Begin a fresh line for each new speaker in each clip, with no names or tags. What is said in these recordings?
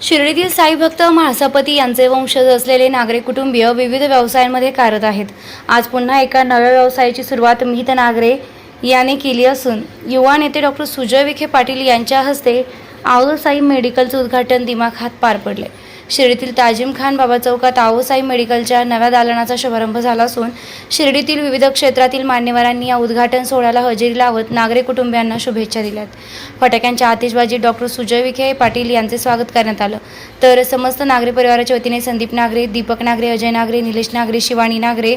शिर्डीतील साई भक्त म्हाळसापती यांचे वंशज असलेले नागरे कुटुंबीय विविध व्यवसायांमध्ये कार्यरत आहेत. आज पुन्हा एका नव्या व्यवसायाची सुरुवात मिहित नागरे याने केली असून युवा नेते डॉक्टर सुजय विखे पाटील यांच्या हस्ते आओसाई मेडिकलचं उद्घाटन दिमाखात पार पडले शिर्डीतील ताजिम खान बाबा चौकात आओसाई मेडिकलच्या नव्या दालनाचा शुभारंभ झाला असून शिर्डीतील विविध क्षेत्रातील मान्यवरांनी या उद्घाटन सोहळ्याला हजेरी लावत नागरिक कुटुंबियांना शुभेच्छा दिल्यात. फटाक्यांच्या आतिषबाजी डॉक्टर सुजय विखे पाटील यांचे स्वागत करण्यात आलं. तर समस्त नागरे परिवाराच्या वतीने संदीप नागरे दीपक नागरे अजय नागरे निलेश नागरे शिवानी नागरे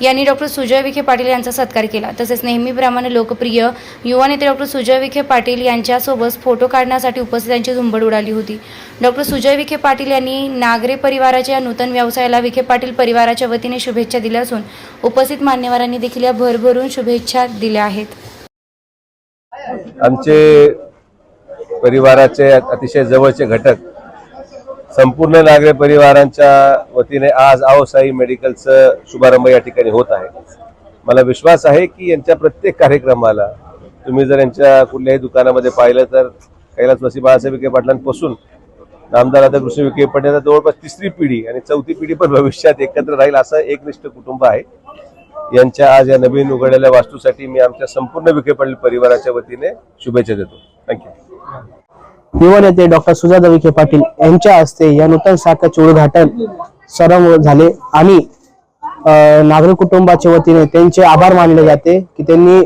यांनी डॉक्टर सुजय विखे पाटील यांचा सत्कार केला. तसेच नेहमीप्रमाणे लोकप्रिय युवा नेते डॉक्टर सुजय विखे पाटील यांच्यासोबत फोटो काढण्यासाठी उपस्थितांची झुंबड उडाली होती. डॉक्टर सुजय विखे पाटील यांनी नागरे परिवाराच्या या नूतन व्यवसायाला विखे पाटील परिवाराच्या वतीने शुभेच्छा दिल्या असून उपस्थित मान्यवरांनी देखील या भरभरून शुभेच्छा दिल्या आहेत.
आमचे परिवाराचे अतिशय जवळचे घटक संपूर्ण नागरे परिवारांच्या वतीने आज आओसाई मेडिकलचं शुभारंभ या ठिकाणी होत आहे. मला विश्वास आहे की यांच्या प्रत्येक कार्यक्रमाला तुम्ही जर यांच्या कुठल्याही दुकानामध्ये पाहिलं तर कैलासवासी बाळासाहेब विखे पाटलांपासून नामदार आता विखे पाटील जवळपास तिसरी पिढी आणि चौथी पिढी पण भविष्यात एकत्र राहील असं एकनिष्ठ कुटुंब आहे. यांच्या आज या नवीन उघडलेल्या वास्तूसाठी मी आमच्या संपूर्ण विखे पाटील परिवाराच्या वतीने शुभेच्छा देतो. थँक्यू
युवा नेते डॉक्टर सुजाता विखे पाटील यांच्या हस्ते या नूतन शाखेचे उद्घाटन सर्व झाले. आणि नागरिक कुटुंबाच्या वतीने त्यांचे आभार मानले जाते की त्यांनी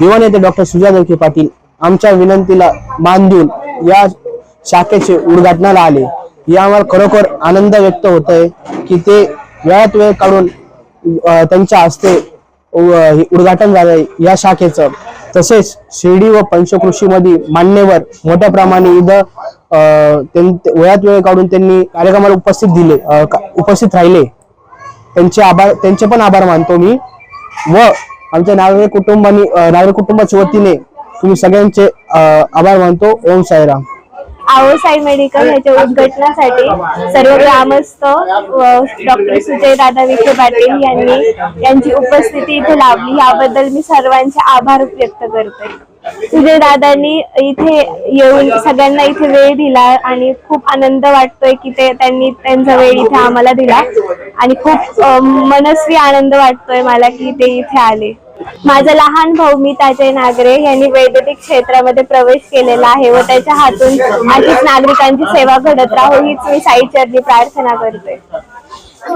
युवा नेते डॉक्टर सुजाता विखे पाटील आमच्या विनंतीला मान देऊन या शाखेचे उद्घाटनाला आले. यावर खरोखर आनंद व्यक्त होत आहे की ते वेळात वेळ काढून त्यांच्या हस्ते उद्घाटन झालंय या शाखेचं. तसेच शिर्डी व पंचकृषीमध्ये मान्यवर मोठ्या प्रमाणे इथं त्यां- वेळात वेळ काढून त्यांनी कार्यक्रमाला उपस्थित दिले का- उपस्थित राहिले. त्यांचे आभार त्यांचे पण आभार मानतो मी. व आमच्या नागरिक कुटुंबानी नागरिक कुटुंबाच्या वतीने तुम्ही सगळ्यांचे आभार मानतो. ओम साईराम.
आवसाई मेडिकल याच्या उद्घाटनासाठी सर्व ग्रामस्थ डॉक्टर सुजय दादा विखे पाटील यांनी यांची उपस्थिती इथे लावली याबद्दल मी सर्वांचे आभार व्यक्त करते. सुजय दादांनी इथे येऊन सगळ्यांना इथे वेळ दिला आणि खूप आनंद वाटतोय की ते त्यांनी त्यांचा वेळ इथे आम्हाला दिला. आणि खूप मनस्वी आनंद वाटतोय मला की ते इथे आले. माझा लहान भाऊ मी ताजय नागरे यांनी वैद्यकीय क्षेत्रामध्ये प्रवेश केलेला आहे व त्याच्या हातून अशीच नागरिकांची सेवा घडत राहो हीच मी साईचरणी प्रार्थना करते.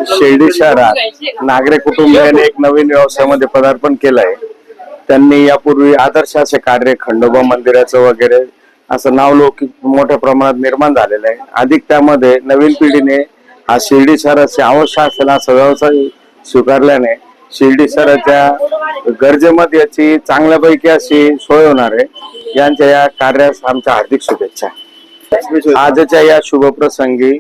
शिर्डी शहरात नागरे कुटुंबियाने एक नवीन व्यवसायामध्ये पदार्पण केलंय. त्यांनी यापूर्वी आदर्श असे कार्य खंडोबा मंदिराचं वगैरे असं नावलौकिक मोठ्या प्रमाणात निर्माण झालेलं आहे. अधिक त्यामध्ये नवीन पिढीने हा शिर्डी शहराचे आवश्यक असा व्यवसाय स्वीकारल्याने शिर्डी शहराच्या गरजेमध्ये याची चांगल्यापैकी अशी सोय होणार आहे. यांच्या या कार्यास आमच्या हार्दिक शुभेच्छा. आजच्या या शुभप्रसंगी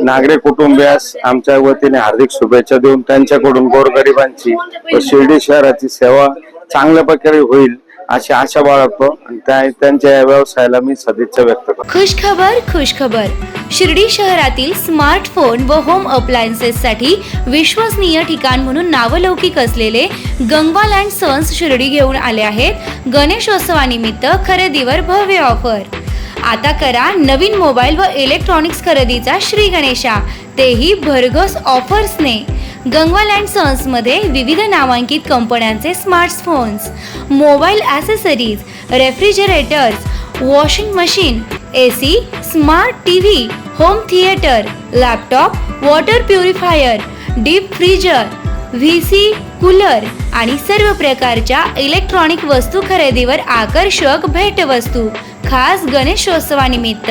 नागरिक कुटुंबियास आमच्या वतीने हार्दिक शुभेच्छा देऊन त्यांच्याकडून गोरगरिबांची व शिर्डी शहराची सेवा चांगल्या प्रकारे होईल. अशी आशा बाळगतो आणि त्या- त्यांच्या या व्यवसायाला मी सदिच्छा व्यक्त करतो.
खुश खबर खुश खबर शिर्डी शहरातील स्मार्टफोन व होम अप्लायन्सेससाठी विश्वसनीय ठिकाण म्हणून नावलौकिक असलेले गंगवाल अँड सन्स शिर्डी घेऊन आले आहेत गणेशोत्सवानिमित्त खरेदीवर भव्य ऑफर. आता करा नवीन मोबाईल व इलेक्ट्रॉनिक्स खरेदीचा श्री गणेशा. तेही भरघोस ऑफर्सने. गंगवाल अँड सन्समध्ये विविध नामांकित कंपन्यांचे smartphones mobile accessories refrigerators washing machine A C smart T V home theatre laptop water purifier deep freezer V C cooler आणि सर्व प्रकारच्या इलेक्ट्रॉनिक वस्तू खरेदीवर आकर्षक भेटवस्तू खास गणेशोत्सवानिमित्त.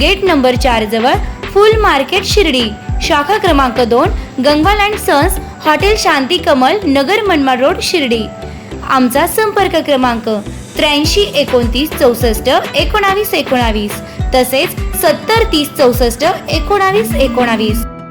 gate number चार जवळ फुल मार्केट शिर्डी. शाखा क्रमांक दोन Gangwal and sons hotel Shanti Kamal Nagar Manmad road Shirdi. आमचा संपर्क क्रमांक त्र्याऐंशी एकोणतीस चौसष्ट एकोणावीस एकोणावीस तसेच सत्तर तीस चौसष्ट एकोणावीस एकोणावीस.